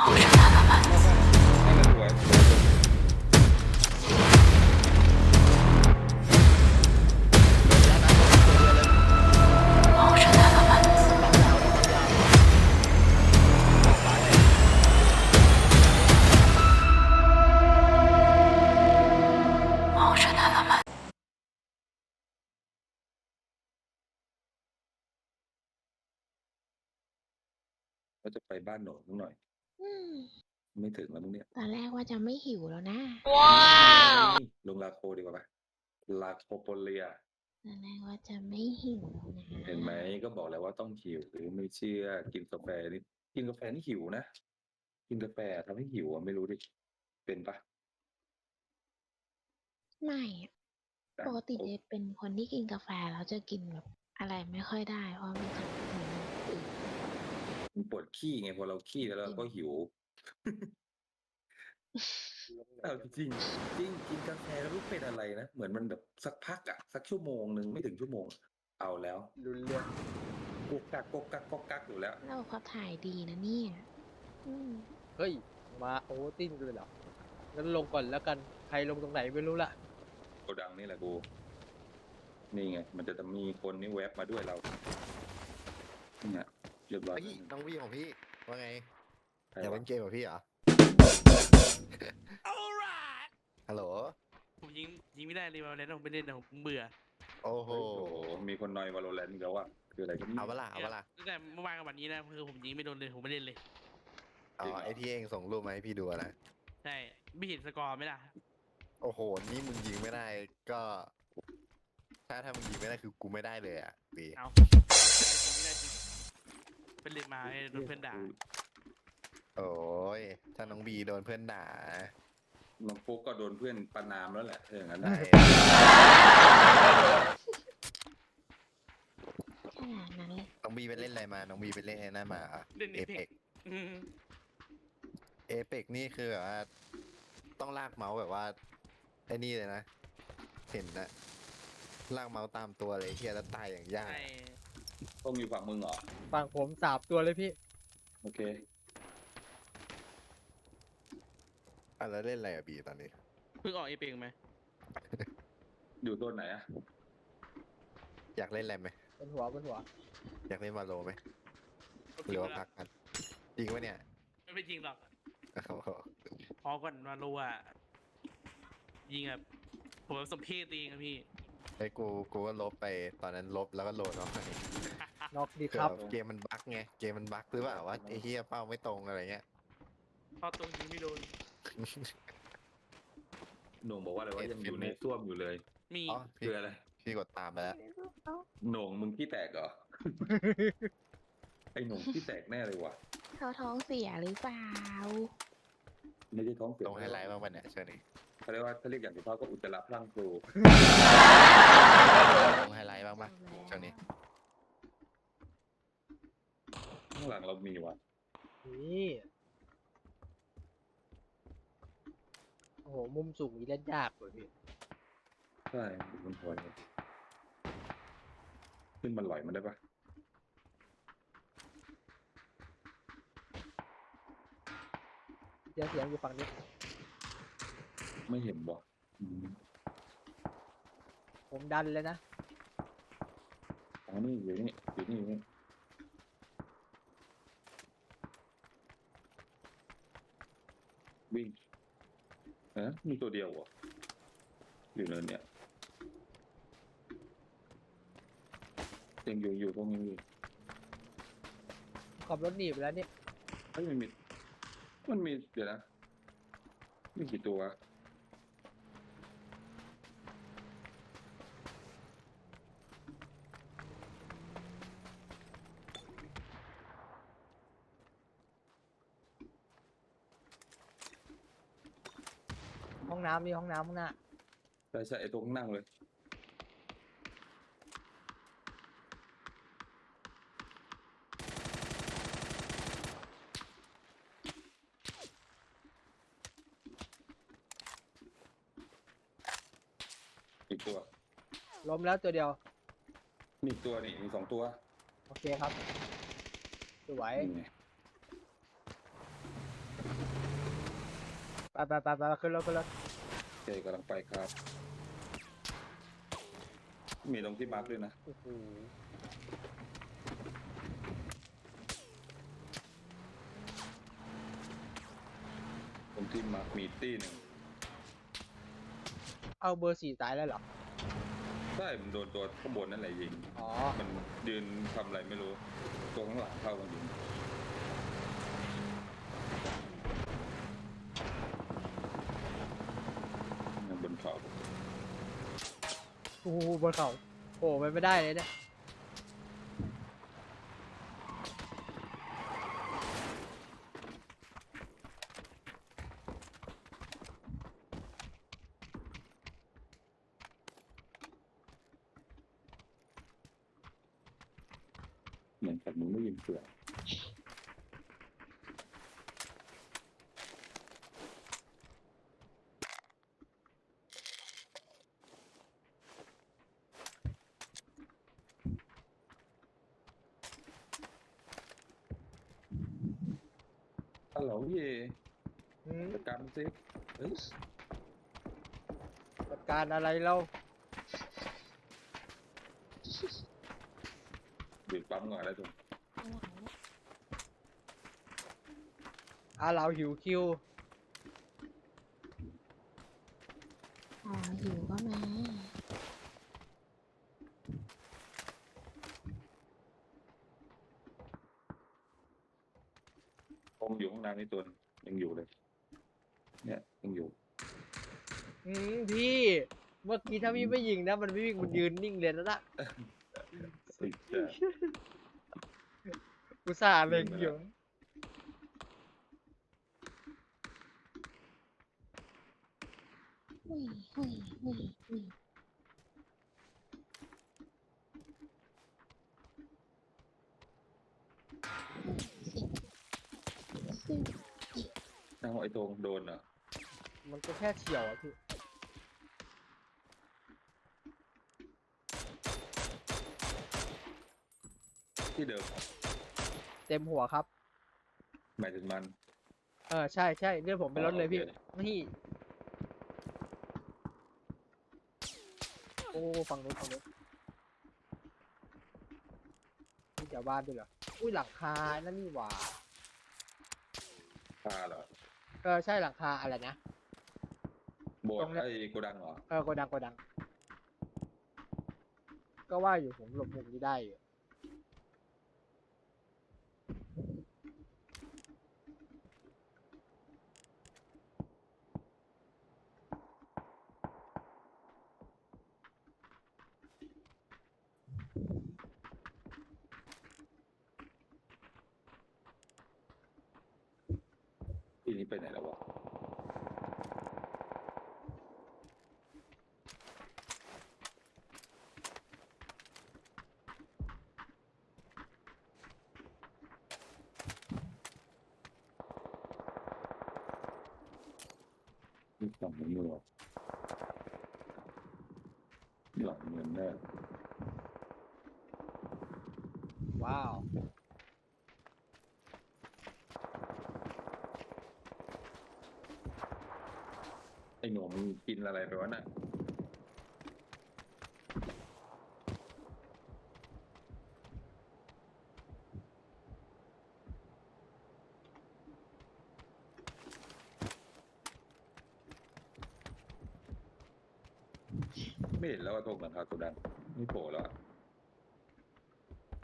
ให้มันสวยก็จะไปบ้านโหนงหน่อย อืมไม่ถึงแล้วมึงเนี่ยตอนแรกว่าจะไม่หิวแล้วนะนี่ลงลาโคดีกว่าปะลาโคโปเลียตอนแรกว่าจะไม่หิวแล้วนะเห็นไหมก็บอกแล้วว่าต้องหิวหรือไม่เชื่อกินกาแฟนี่กินกาแฟนี่หิวนะกินกาแฟทำให้หิวอะไม่รู้ดิเป็นปะไม่อะอะปกติโอ้จะเป็นคนที่กินกาแฟแล้วจะกินแบบอะไรไม่ค่อยได้เพราะมันจะเหมือนมันอืด มันปวดขี้ไงพอเราขี้แล้วเราก็หิวเอาจริงๆจริงกินกาแฟแล้วรู้เป็นอะไรนะเหมือนมันแบบสักพักอะสักชั่วโมงหนึ่งไม่ถึงชั่วโมง เอาแล้วรุนเรื่องกุกกักกุกกักกุกกักอยู่แล้วเราขับถ่ายดีนะเนี่ยอืมเฮ้ยมาโอเวอร์ติ้งเลยเหรองั้นลงก่อนแล้วกันใครลงตรงไหนไม่รู้ละโกดังนี่แหละกูนี่ไง มันจะต้องมีคนนี่แวบมาด้วยเราเนี่ย เรียบร้อยเฮ้ยน้องวีของพี่ว่าไงใครอยากวะเล่นเกมกับพี่เหรอฮัลโหล ผมยิงยิงไม่ได้เลยมาแล้วผมไปเล่นนะผมเบื่อโอ้โห โอ้โห มีคนนอยวาโลแรนต์แล้วว่าคืออะไรกันเอาเวลาเอาเวลาตั้งแต่เมื่อวานกับวันนี้นะคือผมยิงไม่โดนเลยผมไม่เล่นเลยอ๋อไอที่เองส่งรูปมาให้พี่ดูอะนะ ใช่ไม่เห็นสกอร์ไหมล่ะโอ้โห นี่มึงยิงไม่ได้ก็ ถ้าถ้ามึงยิงไม่ได้คือกูไม่ได้เลยอะปีเอา เป็นเล่นมาให้โดนเพื่อนด่าโอ้ยถ้าน้องบีโดนเพื่อนด่าน้องปุ๊กก็โดนเพื่อนประนามแล้วแหละถ้าอย่างนั้นได้นะขนาดนั้นเลยน้องบีไปเล่นอะไรมา น้องบีไปเล่นไอ้นั่นมาอะเล่นเอเอเปเพ็กกเอเปกนี่คือแบบว่าต้องลากเมาส์แบบว่าไอ้นี่เลยนะ เห็นนะลากเมาส์ตามตัวเลยเฮียแล้วตายอย่างยาก ใช่ ต้องอยู่ฝั่งมึงเหรอ ฝั่งผมสาบตัวเลยพี่ โอเค อะแล้วเล่นอะไรอะบีตอนนี้ เพิ่งออกเอเพ็กไหมอยู่ตัวไหนอะอยากเล่นอะไรไหมบนหัวบนหัว อยากเล่นมาโลไหมก็หจริรืงอว่าแล้พัวกกันจริงปะเนี่ยไม่เป็นจริงหรอกโอ้โหพอก่อนมารู้อะยิงแบบผมแบบสมเพศตัวเองอะพี่ไอ้กูกูก็ลบไปตอนนั้นลบแล้วก็โหลดเนาะ น็อกดีคือครับ เกมมันบั๊กไง เกมมันบั๊กหรือเปล่าว่าไอ้เฮียเป้าไม่ตรงอะไรเงี้ยพอตรงยิงไม่โดน โหน่งบอกว่าอะไรว่ายังอยู่ในส้วมอยู่เลยมีอ๋อพี่คืออะไรพี่กดตามไปแล้วโหน่งมึงขี้แตกเหรอ ไอ้โหน่งขี้แตกแน่เลยว่ะเขาท้องเสียหรือเปล่า ไม่ใช่ท้องเสียตรงไฮไลท์บ้างปะเนี่ยเชิญนี่เขาเรียกว่าถ้าเรียกอย่างสุภาพก็อุจจาระพลังครูตรงไฮไลท์บ้างปะเชิญนี่ ข้างหลังเรามีว่ะนี่โอ้โห มุมสูงนี่เล่นยากเลยพี่ใช่อยู่บนหัวเนี่ยขึ้นมาลอยมันได้ปะเสียงเสียงอยู่ฝั่งนี้ไม่เห็นบ่อืมผมดันเลยนะอ๋อนี่อยู่นี่อยู่นี่อยู่นี่ วิ่งเอะมีตัวเดียวเหรออยู่เนินเนี่ยยังอยู่อยู่ตรงนี้อยู่ขับรถหนีไปแล้วเนี่ยเฮ้ยมันมีมันมีเดี๋ยวนะมีกี่ตัว น้ำนี่ห้องน้ำข้างหน้าใช่ใช่ไอ้ตัวข้างนั่งเลย อีกตัว ล้มแล้วตัวเดียว มีอีกตัวนี่ มีสองตัวโอเคครับสวยนี่ไงไปไปไปไปขึ้นรถขึ้นรถโอ เคกำลังไปครับ มีตรงที่มาร์กด้วยนะ โอ้โหตรงที่มาร์กมีตี้หนึ่งเอาเบอร์สี่ตายแล้วเหรอ ใช่มันโดนตัวข้างบนนั่นแหละยิง อ๋อ มันยืนทำอะไรไม่รู้ ตัวข้างหลังเข้ามันยิงบนเขา โอ้โหบนเขาโอ้ไปไม่ได้เลยเนี่ย เหมือนกับมึงไม่ยิงเสือฮัลโหล พี่เออืมจัดการมันสิเฮ้ยจัดการอะไรเราหยุดปั๊มก่อนแล้วทุกอะเราหิวคิว อ๋อหิวก็ มาผมอยู่ข้างในนี่ตัวหนึ่งยังอยู่เลย เนี่ยยังอยู่ อืมพี่ เมื่อกี้ถ้าพี่ไม่ยิงนะ มันไม่วิ่งมันยืนนิ่งเลยแล้วนะสิจะอุตส่าห์เล็งอยู่หุยหุย หุยหุยสิสิเอาไอ้ตรงโดนเหรอมันก็แค่เฉียวอะพี่ที่เดิมเหรอเต็มหัวครับ หมายถึงมันเออใช่ใช่เลือดผมเป็นรถเลยพี่โอเคนี่โอ้ฝั่งนู้นฝั่งนู้นนี่จะบ้านด้วยเหรออุ้ยหลังคานั่นนี่หว่า พาเหรอเออใช่หลังคาอะไรนะ โบสตรถ์งเนี้ย ไอ้โกดังเหรอ เออโกดังโกดัง ก็ว่าอยู่ผมหลบมุมนี้ได้อยู่ ที่นี้ไปไหนแล้ววะนี่ฝั่งนี้เหรอหลังเงินแน่ว้าว หนูมันกินอะไรไปวะน่ะไม่เห็นแล้วว่าตรงหลังคาโกดังไม่โผล่แล้วอะ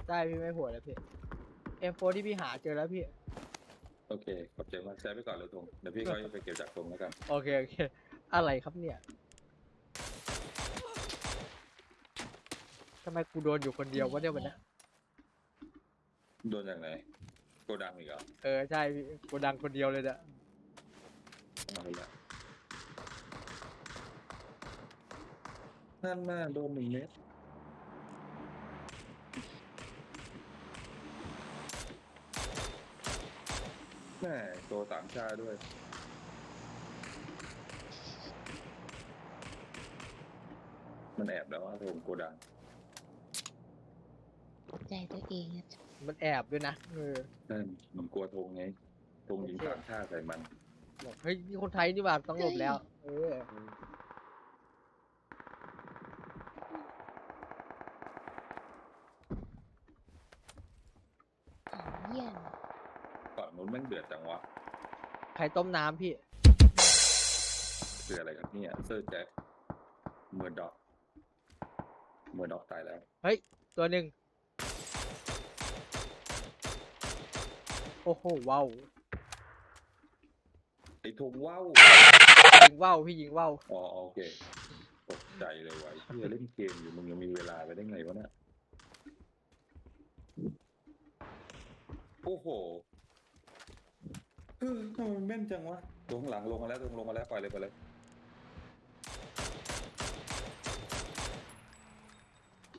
ได้พี่ไม่หัวแล้วพี่ M4 ที่พี่หาเจอแล้วพี่ โอเค ขอบใจมากแซฟไปก่อนเลยตรงเดี๋ยวพี่ก็ไปเก็บจากตรงแล้วกัน โอเค โอเค อะไรครับเนี่ยทำไมกูโดนอยู่คนเดียววะเนี่ยวันเนี้ยโดนจากไหนโกดังอีกเหรอเออใช่พี่กูดังคนเดียวเลยเนี่ยมาเลยละนั่นน่าโดนหนึ่งเม็ดแม่โตสามชาด้วย มันแอบแล้วว่าผมโกดังใจตัวเองอะมันแอบด้วยนะเออนั่นมันกลัวธงไงธงยิงสามชาใส่มันบอกเฮ้ยนี่คนไทยนี่หว่าต้องหลบแล้ว เออเยี่ยนฝั่งนู้นแม่งเดือดจังวะไข่ต้มน้ำพี่ คืออะไรครับเนี่ยเซอร์แจ็คเมอร์ด็อก เมอร์ด็อกตายแล้ว เฮ้ย ตัวหนึ่งโอ้โหว้าวไอ้ธงว่าวยิงว่าวพี่ยิงว่าวอ๋อโอเคตกใจเลยว่ะเฮียเล่นเกมอยู่มึงยังมีเวลาไปได้ไงวะเนี่ยโอ้โหเออทำไมมันแม่นจังวะลงหลังลงมาแล้วลงลงมาแล้วปล่อยเลยไปเลย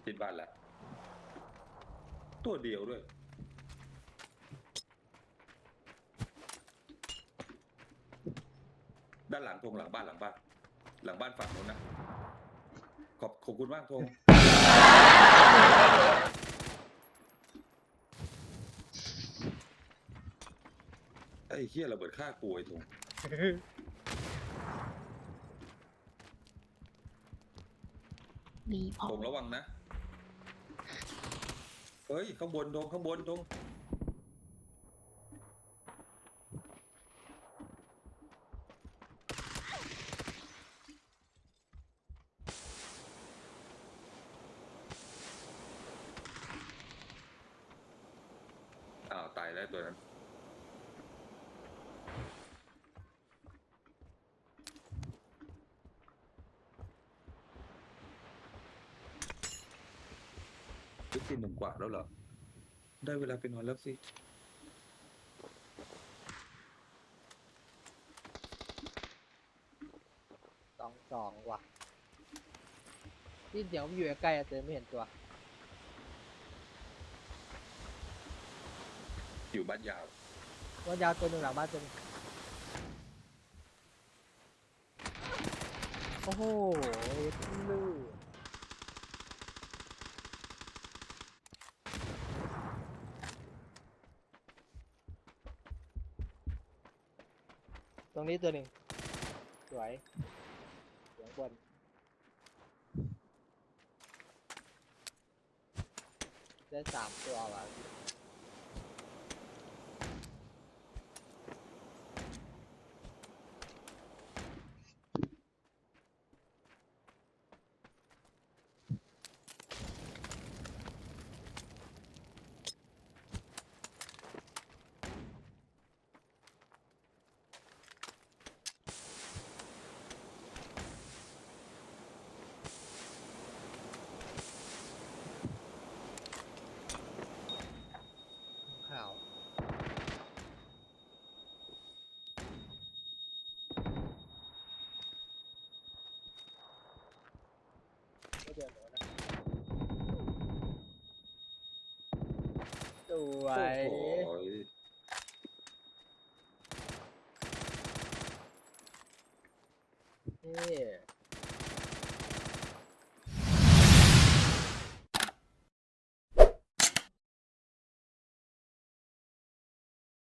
ติดบ้านแล้ว ตัวเดียวด้วย ด้านหลังธงหลังบ้านหลังบ้าน หลังบ้านฝั่งโน้นนะ ขอบขอบคุณมากธงไอ้เฮียระเบิดฆ่ากูไอ้ธงรีพอธงระวังนะ เฮ้ยข้างบนตรงข้างบนตรงอ้าวตายแล้วตัวนั้น ลึกตีหนึ่งกว่าแล้วเหรอ ได้เวลาไปนอนแล้วสิ สองสองว่ะนี่เดี๋ยวมันอยู่ใกล้ๆอะแต่ไม่เห็นตัว อยู่บ้านยาว ว่ายาวตัวหนึ่งหลังบ้านตัวหนึงโอ้โหลูก ตรงนี้ตัวหนึ่งสวยเสียงบนได้สามตัวว่ะ ข่าวไม่เดินหรอกนะ สวโอ้ยโห